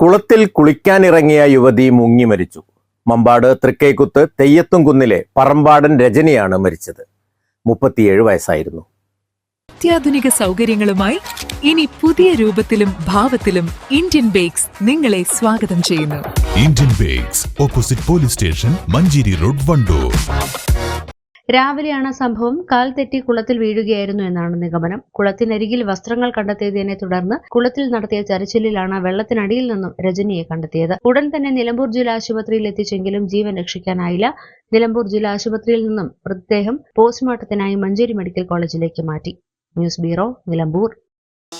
കുളത്തിൽ കുളിക്കാനിറങ്ങിയ യുവതി മുങ്ങി മരിച്ചു. മമ്പാട് തൃക്കേക്കുത്ത് തെയ്യത്തുംകുന്നിലെ പറമ്പാടൻ രജനിയാണ് മരിച്ചത്. മുപ്പത്തിയേഴ് വയസ്സായിരുന്നു. അത്യാധുനിക സൗകര്യങ്ങളുമായി ഇനി പുതിയ രൂപത്തിലും ഭാവത്തിലും ഇന്ത്യൻ ബേക്സ് നിങ്ങളെ സ്വാഗതം ചെയ്യുന്നു. Indian bakes opposite police station Manjeri road Wandoor. രാവിലെയാണ് സംഭവം. കാൽ തെറ്റി കുളത്തിൽ വീഴുകയായിരുന്നു എന്നാണ് നിഗമനം. കുളത്തിനരികിൽ വസ്ത്രങ്ങൾ കണ്ടെത്തിയതിനെ തുടർന്ന് കുളത്തിൽ നടത്തിയ തെരച്ചിലിലാണ് വെള്ളത്തിനടിയിൽ നിന്നും രജനിയെ കണ്ടെത്തിയത്. ഉടൻ തന്നെ നിലമ്പൂർ ജില്ലാ ആശുപത്രിയിൽ എത്തിച്ചെങ്കിലും ജീവൻ രക്ഷിക്കാനായില്ല. നിലമ്പൂർ ജില്ലാ ആശുപത്രിയിൽ നിന്നും മൃതദേഹം പോസ്റ്റ്മോർട്ടത്തിനായി മഞ്ചേരി മെഡിക്കൽ കോളേജിലേക്ക് മാറ്റി. News bureau Nilambur.